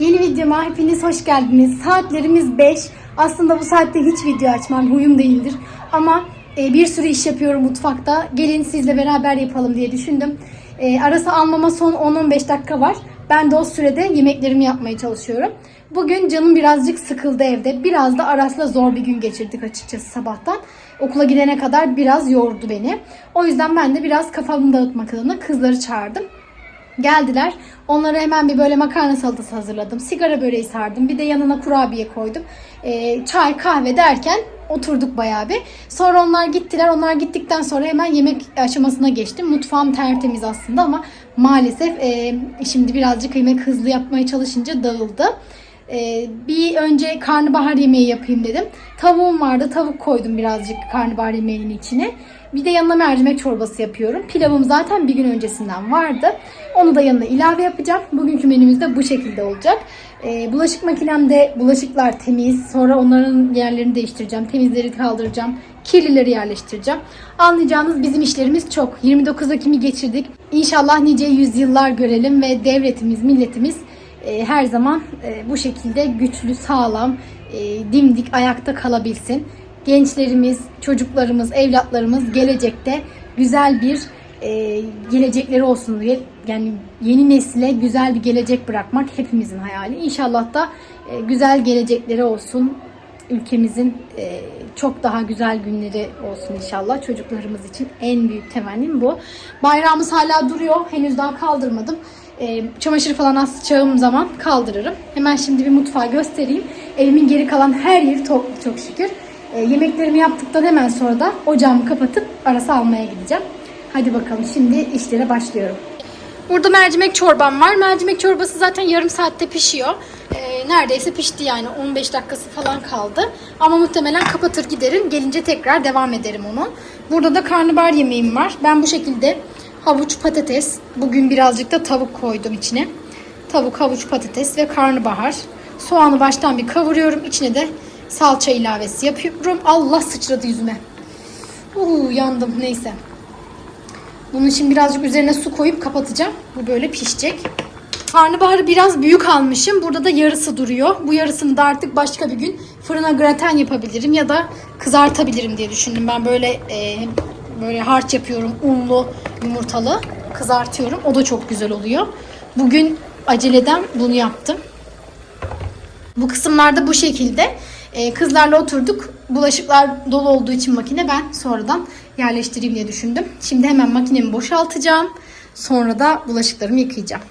Yeni videoma hepiniz hoş geldiniz. Saatlerimiz 5. Aslında bu saatte hiç video açmam huyum değildir. Ama e, bir sürü iş yapıyorum mutfakta. Gelin sizle beraber yapalım diye düşündüm. E, arası almama son 10-15 dakika var. Ben de o sürede yemeklerimi yapmaya çalışıyorum. Bugün canım birazcık sıkıldı evde. Biraz da Aras'la zor bir gün geçirdik açıkçası sabahtan. Okula gidene kadar biraz yordu beni. O yüzden ben de biraz kafamı dağıtmak adına kızları çağırdım. Geldiler. Onlara hemen bir böyle makarna salatası hazırladım. Sigara böreği sardım. Bir de yanına kurabiye koydum. Ee, çay, kahve derken oturduk bayağı bir. Sonra onlar gittiler. Onlar gittikten sonra hemen yemek aşamasına geçtim. Mutfağım tertemiz aslında ama maalesef e, şimdi birazcık yemek hızlı yapmaya çalışınca dağıldı. Ee, bir önce karnabahar yemeği yapayım dedim. Tavuğum vardı. Tavuk koydum birazcık karnabahar yemeğinin içine. Bir de yanına mercimek çorbası yapıyorum. Pilavım zaten bir gün öncesinden vardı. Onu da yanına ilave yapacağım. Bugünkü menümüz de bu şekilde olacak. Ee, bulaşık makinemde bulaşıklar temiz. Sonra onların yerlerini değiştireceğim. Temizleri kaldıracağım. Kirlileri yerleştireceğim. Anlayacağınız bizim işlerimiz çok. 29 Ekim'i geçirdik. İnşallah nice yüzyıllar görelim ve devletimiz, milletimiz e, her zaman e, bu şekilde güçlü, sağlam, e, dimdik ayakta kalabilsin. Gençlerimiz, çocuklarımız, evlatlarımız gelecekte güzel bir e, gelecekleri olsun diye yani yeni nesile güzel bir gelecek bırakmak hepimizin hayali. İnşallah da e, güzel gelecekleri olsun. Ülkemizin e, çok daha güzel günleri olsun inşallah. Çocuklarımız için en büyük temennim bu. Bayrağımız hala duruyor. Henüz daha kaldırmadım. E, çamaşır falan asacağım zaman kaldırırım. Hemen şimdi bir mutfağı göstereyim. Evimin geri kalan her yeri toplu çok şükür. E, yemeklerimi yaptıktan hemen sonra da ocağımı kapatıp arası almaya gideceğim. Hadi bakalım şimdi işlere başlıyorum. Burada mercimek çorbam var. Mercimek çorbası zaten yarım saatte pişiyor. E, neredeyse pişti yani 15 dakikası falan kaldı. Ama muhtemelen kapatır giderim. Gelince tekrar devam ederim onu. Burada da karnabahar yemeğim var. Ben bu şekilde havuç, patates. Bugün birazcık da tavuk koydum içine. Tavuk, havuç, patates ve karnabahar. Soğanı baştan bir kavuruyorum. İçine de salça ilavesi yapıyorum. Allah sıçradı yüzüme. Uuu yandım neyse. Bunun için birazcık üzerine su koyup kapatacağım. Bu böyle pişecek. Karnabaharı biraz büyük almışım. Burada da yarısı duruyor. Bu yarısını da artık başka bir gün fırına graten yapabilirim ya da kızartabilirim diye düşündüm. Ben böyle e, böyle harç yapıyorum. Unlu, yumurtalı kızartıyorum. O da çok güzel oluyor. Bugün aceleden bunu yaptım. Bu kısımlarda bu şekilde. Ee, kızlarla oturduk. Bulaşıklar dolu olduğu için makine ben sonradan yerleştireyim diye düşündüm. Şimdi hemen makinemi boşaltacağım. Sonra da bulaşıklarımı yıkayacağım.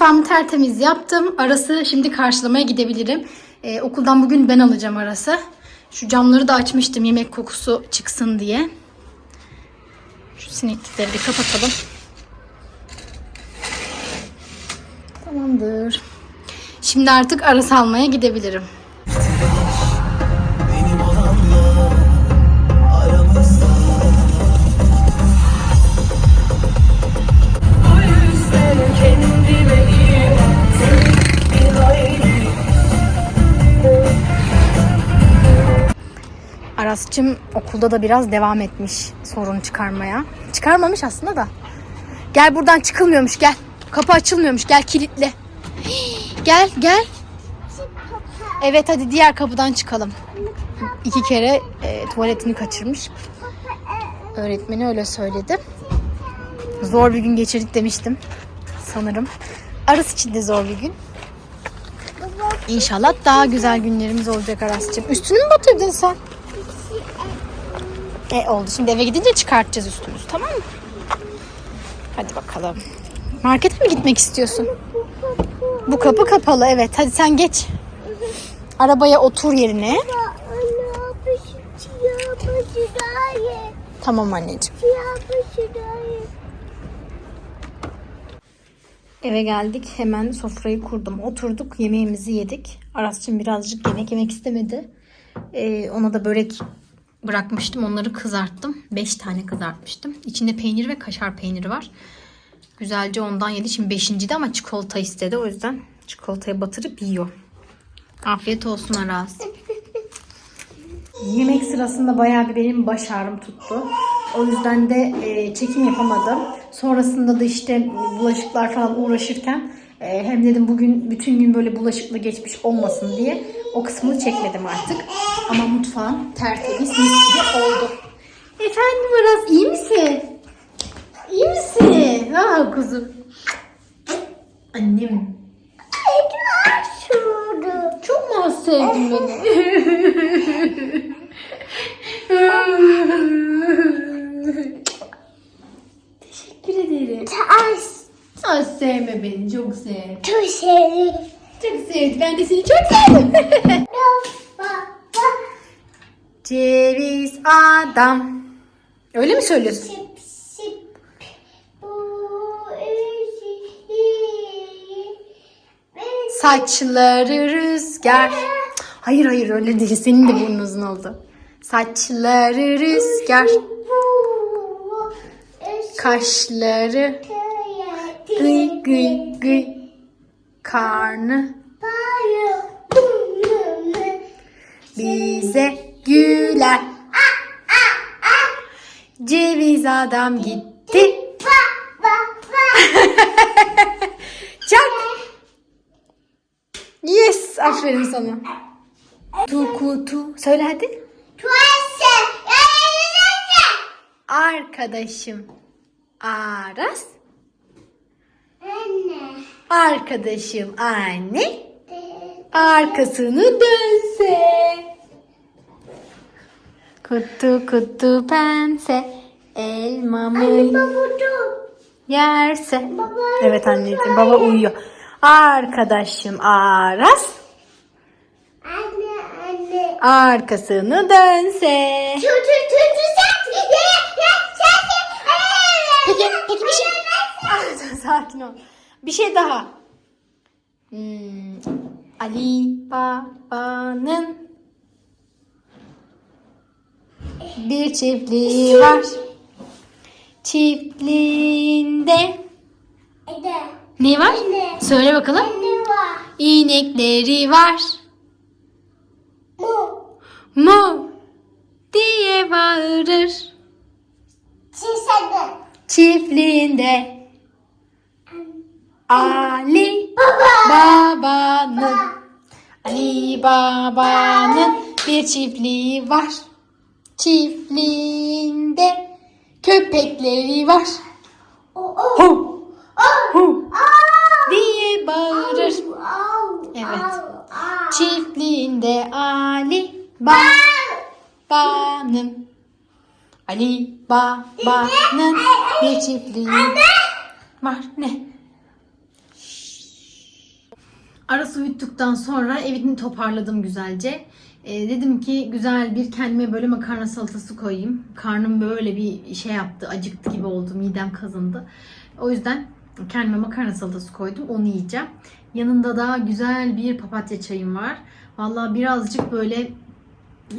Mutfağımı tertemiz yaptım. Arası şimdi karşılamaya gidebilirim. Ee, okuldan bugün ben alacağım Arası. Şu camları da açmıştım yemek kokusu çıksın diye. Şu sineklikleri bir kapatalım. Tamamdır. Şimdi artık Arası almaya gidebilirim. Aras'cığım okulda da biraz devam etmiş sorun çıkarmaya. Çıkarmamış aslında da. Gel buradan çıkılmıyormuş gel. Kapı açılmıyormuş gel kilitli. Gel gel. Evet hadi diğer kapıdan çıkalım. İki kere e, tuvaletini kaçırmış. Öğretmeni öyle söyledi. Zor bir gün geçirdik demiştim. Sanırım. Aras için de zor bir gün. İnşallah daha güzel günlerimiz olacak Aras'cığım. Üstünü mü batırdın sen? E oldu. Şimdi eve gidince çıkartacağız üstümüzü tamam mı? Hadi bakalım. Markete mi gitmek istiyorsun? Bu kapı kapalı evet. Hadi sen geç. Arabaya otur yerine. Tamam anneciğim. Eve geldik. Hemen sofrayı kurdum. Oturduk. Yemeğimizi yedik. Aras'cığım birazcık yemek yemek istemedi. Ee, ona da börek bırakmıştım. Onları kızarttım. 5 tane kızartmıştım. İçinde peynir ve kaşar peyniri var. Güzelce ondan yedi. Şimdi beşinciydi ama çikolata istedi. O yüzden çikolataya batırıp yiyor. Afiyet olsun Aras. Yemek sırasında bayağı bir benim baş ağrım tuttu. O yüzden de e, çekim yapamadım. Sonrasında da işte bulaşıklar falan uğraşırken e, hem dedim bugün bütün gün böyle bulaşıkla geçmiş olmasın diye o kısmını çekmedim artık. Ama mutfağım tertemiz mis gibi oldu. Efendim Aras iyi misin? İyi misin? Ha kuzum. Annem. Çok mu az sevdin beni? Teşekkür ederim. Az sevme beni, çok sev. Çok sevdi, ben de seni çok sevdim. Ceviz adam. Öyle mi söylüyorsun? Saçları rüzgar. Hayır hayır öyle değil. Senin de burnun uzun oldu. Saçları rüzgar. Kaşları gıy gıy gıy. Karnı bize güler. Ceviz adam gitti. Çak. Yes. Aferin sana. Tu kutu. Söyle hadi. Arkadaşım. Aras. Arkadaşım anne. Arkasını dönse. Kutu kutu pense. Elmamı yerse. Evet anneciğim baba uyuyor. Arkadaşım Aras. Arkasını dönse. Peki, peki bir şey. Ah, Sakin ol. Bir şey daha. Hmm, Ali Baba'nın bir çiftliği var. Çiftliğinde ne var? Söyle bakalım. İnekleri var. Mu diye bağırır. Çiftliğinde Ali Baba'nın Ali Baba'nın bir çiftliği var. Çiftliğinde köpekleri var. Hu hu diye bağırır. Evet. Çiftliğinde Ali Baba'nın Ali Baba'nın bir çiftliği var. Ne? Arası uyuttuktan sonra evini toparladım güzelce. Ee, dedim ki güzel bir kendime böyle makarna salatası koyayım. Karnım böyle bir şey yaptı, acıktı gibi oldu, midem kazındı. O yüzden kendime makarna salatası koydum, onu yiyeceğim. Yanında da güzel bir papatya çayım var. Vallahi birazcık böyle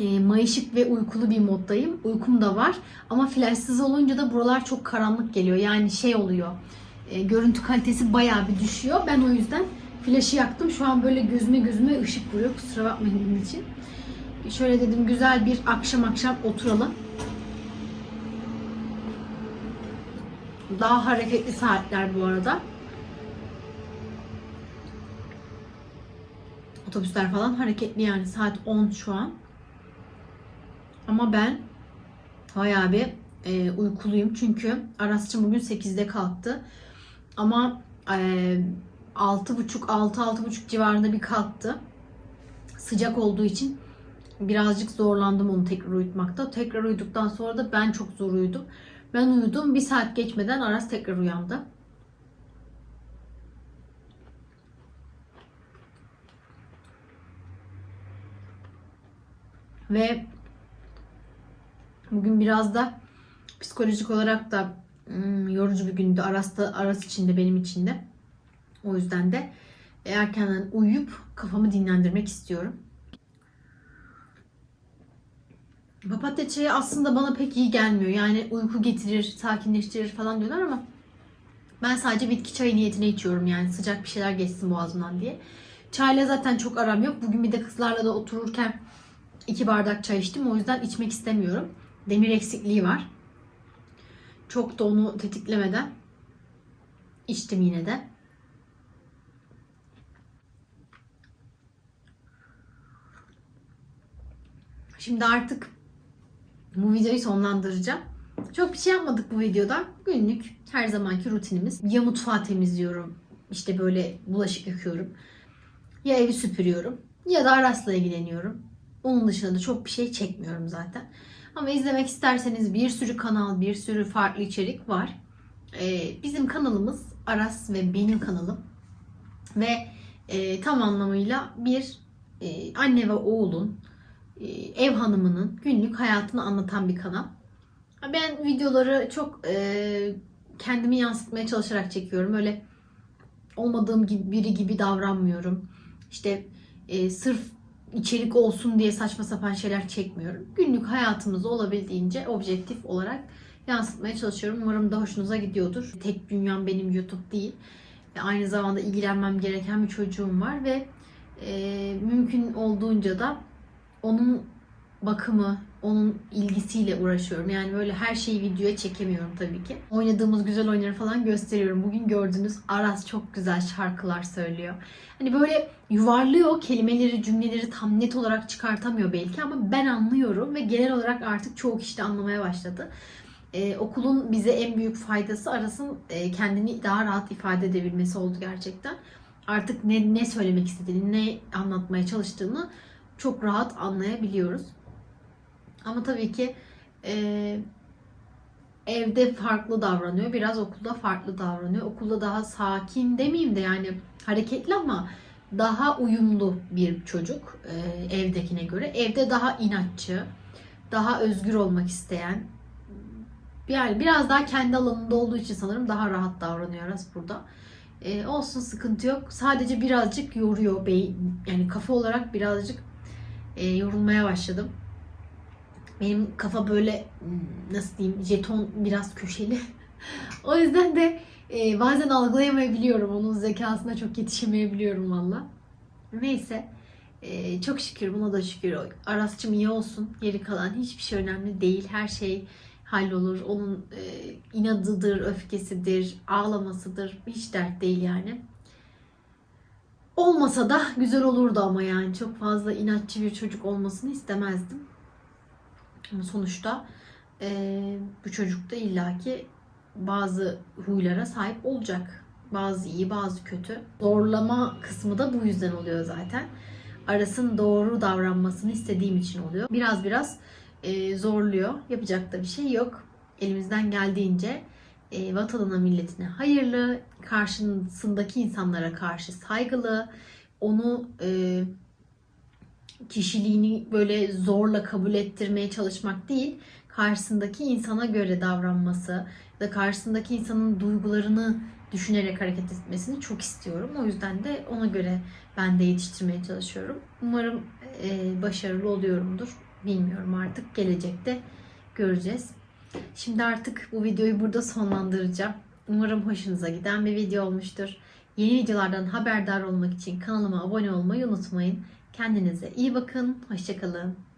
e, mayışık ve uykulu bir moddayım. Uykum da var. Ama flashsız olunca da buralar çok karanlık geliyor. Yani şey oluyor. e, görüntü kalitesi bayağı bir düşüyor. Ben o yüzden flaşı yaktım. Şu an böyle gözüme gözüme ışık vuruyor. Kusura bakmayın bunun için. Şöyle dedim güzel bir akşam akşam oturalım. Daha hareketli saatler bu arada. Otobüsler falan hareketli yani saat 10 şu an. Ama ben bayağı bir e, uykuluyum çünkü Aras'cığım bugün 8'de kalktı. Ama e, 6.30 6-6.30 civarında bir kalktı. Sıcak olduğu için birazcık zorlandım onu tekrar uyutmakta. Tekrar uyuduktan sonra da ben çok zor uyudum. Ben uyudum. Bir saat geçmeden Aras tekrar uyandı. Ve bugün biraz da psikolojik olarak da hmm, yorucu bir gündü. Aras, da, Aras için de benim için de. O yüzden de erkenden uyuyup kafamı dinlendirmek istiyorum. Papatya çayı aslında bana pek iyi gelmiyor. Yani uyku getirir, sakinleştirir falan diyorlar ama ben sadece bitki çayı niyetine içiyorum yani sıcak bir şeyler geçsin boğazımdan diye. Çayla zaten çok aram yok. Bugün bir de kızlarla da otururken iki bardak çay içtim. O yüzden içmek istemiyorum. Demir eksikliği var. Çok da onu tetiklemeden içtim yine de. Şimdi artık bu videoyu sonlandıracağım. Çok bir şey yapmadık bu videoda. Günlük her zamanki rutinimiz. Ya mutfağı temizliyorum. işte böyle bulaşık yıkıyorum. Ya evi süpürüyorum. Ya da Aras'la ilgileniyorum. Onun dışında da çok bir şey çekmiyorum zaten. Ama izlemek isterseniz bir sürü kanal, bir sürü farklı içerik var. Ee, bizim kanalımız Aras ve benim kanalım. Ve e, tam anlamıyla bir e, anne ve oğulun, ev hanımının günlük hayatını anlatan bir kanal. Ben videoları çok e, kendimi yansıtmaya çalışarak çekiyorum. Öyle olmadığım gibi biri gibi davranmıyorum. İşte e, sırf içerik olsun diye saçma sapan şeyler çekmiyorum. Günlük hayatımızı olabildiğince objektif olarak yansıtmaya çalışıyorum. Umarım da hoşunuza gidiyordur. Tek dünyam benim YouTube değil. Ve aynı zamanda ilgilenmem gereken bir çocuğum var ve e, mümkün olduğunca da onun bakımı, onun ilgisiyle uğraşıyorum. Yani böyle her şeyi videoya çekemiyorum tabii ki. Oynadığımız güzel oyunları falan gösteriyorum. Bugün gördüğünüz Aras çok güzel şarkılar söylüyor. Hani böyle yuvarlıyor kelimeleri, cümleleri tam net olarak çıkartamıyor belki ama ben anlıyorum ve genel olarak artık çoğu kişi de anlamaya başladı. Ee, okulun bize en büyük faydası Aras'ın e, kendini daha rahat ifade edebilmesi oldu gerçekten. Artık ne, ne söylemek istediğini, ne anlatmaya çalıştığını çok rahat anlayabiliyoruz. Ama tabii ki e, evde farklı davranıyor. Biraz okulda farklı davranıyor. Okulda daha sakin demeyeyim de yani hareketli ama daha uyumlu bir çocuk e, evdekine göre. Evde daha inatçı, daha özgür olmak isteyen, yani biraz daha kendi alanında olduğu için sanırım daha rahat davranıyor Aras burada. E, olsun sıkıntı yok. Sadece birazcık yoruyor beyin. Yani kafa olarak birazcık e, yorulmaya başladım. Benim kafa böyle nasıl diyeyim jeton biraz köşeli. o yüzden de e, bazen algılayamayabiliyorum. Onun zekasına çok yetişemeyebiliyorum valla. Neyse. E, çok şükür buna da şükür. Arasçım iyi olsun. Geri kalan hiçbir şey önemli değil. Her şey hallolur. Onun e, inadıdır, öfkesidir, ağlamasıdır. Hiç dert değil yani. Olmasa da güzel olurdu ama yani çok fazla inatçı bir çocuk olmasını istemezdim. Ama sonuçta e, bu çocuk da illaki bazı huylara sahip olacak. Bazı iyi, bazı kötü. Zorlama kısmı da bu yüzden oluyor zaten. Aras'ın doğru davranmasını istediğim için oluyor. Biraz biraz e, zorluyor. Yapacak da bir şey yok. Elimizden geldiğince e, vatanına, milletine hayırlı, karşısındaki insanlara karşı saygılı, onu e, kişiliğini böyle zorla kabul ettirmeye çalışmak değil, karşısındaki insana göre davranması da karşısındaki insanın duygularını düşünerek hareket etmesini çok istiyorum. O yüzden de ona göre ben de yetiştirmeye çalışıyorum. Umarım e, başarılı oluyorumdur. Bilmiyorum artık gelecekte göreceğiz. Şimdi artık bu videoyu burada sonlandıracağım. Umarım hoşunuza giden bir video olmuştur. Yeni videolardan haberdar olmak için kanalıma abone olmayı unutmayın. Kendinize iyi bakın. Hoşçakalın.